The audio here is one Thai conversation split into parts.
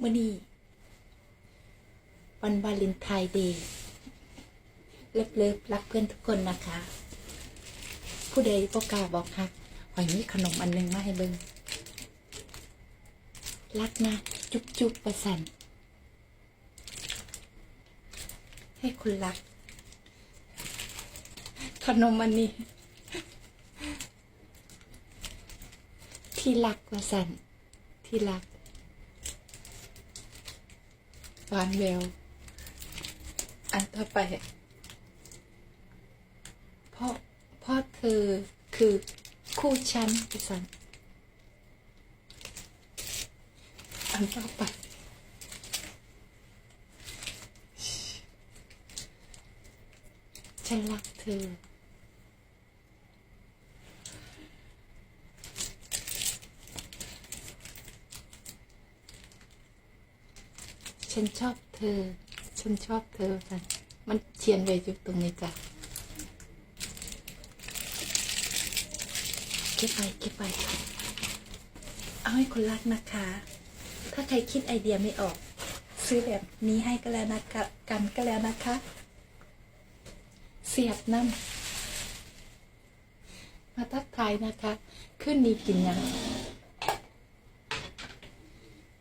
มื่อนี้วันวาเลนไทน์เดย์เลิฟเลิฟรักเพื่อนทุกคนนะคะ ผู้ใดก็กล้าบอกฮักหอยมีขนมอันหนึงมาให้เบิงรักนะ จุ๊บจุ๊บประสัน ให้คุณรัก ขนมอันนี้ ที่รักประสัน ที่รัก หวานแวว อันต่อไปพราะเพราะเธอคือคู่ฉันประสันอันต่อไปฉันรักเธอ ฉันชอบเธอ ฉันชอบเธอค่ะมันเขียนไว้อยู่ตรงนี้จ้ะเก็บไปเก็บไปเอาให้คนรักนะคะ ถ้าใครคิดไอเดียไม่ออก ซื้อแบบนี้ให้ก็แล้วนะคะกันก็แล้วนะคะ เสียบน้ำมาทักทายนะคะ ขึ้นนี้กินยัง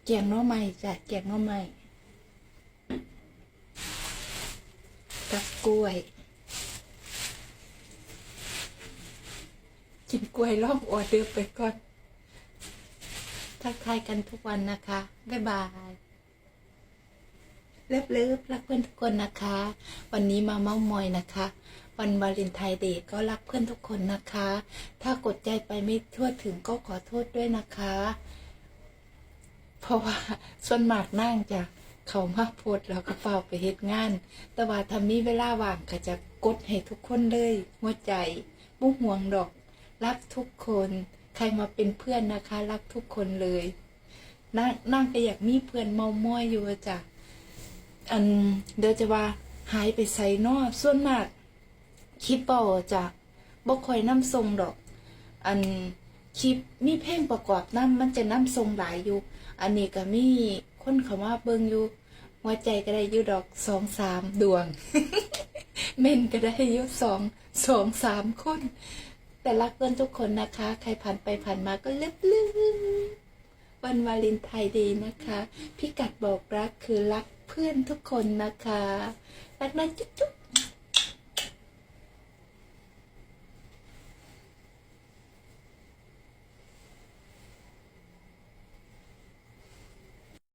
แกงน้อไม้จ้ะแกงน้อไม้ กล้วย กินกล้วยล่องออเดอร์ไปก่อนทักทายกันทุกวันนะคะ บ๊ายบายเลิฟเลิฟรักเพื่อนทุกคนนะคะ วันนี้มาเม้ามอยนะคะ วันวาเลนไทน์เดย์ก็รักเพื่อนทุกคนนะคะ ถ้ากดใจไปไม่ทั่วถึงก็ขอโทษด้วยนะคะ เพราะว่าส่วนมากนั่งจ้ะ เขามาโพดแล้วก็เฝ้าไปเฮ็ดงาน แต่ว่าถ้ามีเวลาว่างก็จะกดให้ทุกคนเลย หัวใจมุห่วงดอก รักทุกคน ใครมาเป็นเพื่อนนะคะ รักทุกคนเลยนั่งนั่งก็อยากมีเพื่อนเมาม้อยอยู่จ้ะอันเดี๋ยวจะว่าหายไปใส่นอส่วนมากคลิปเป่าจ้ะบ่ค่อยน้ำทรงดอก อันคลิปมีเพลงประกอบน้ำมันจะน้ำทรงหลายอยู่ อันนี้ก็มี คนเขามาเบิ่งอยู่หัวใจก็ได้อยู่ดอกสองสามดวง เม่นก็ได้อยู่สองสองสามคน แต่รักเพื่อนทุกคนนะคะ ใครผ่านไปผ่านมาก็เล็บลืมวันวาเลนไทน์ดีนะคะ พิกัดบอกรักคือรักเพื่อนทุกคนนะคะ รักนะจุ๊บ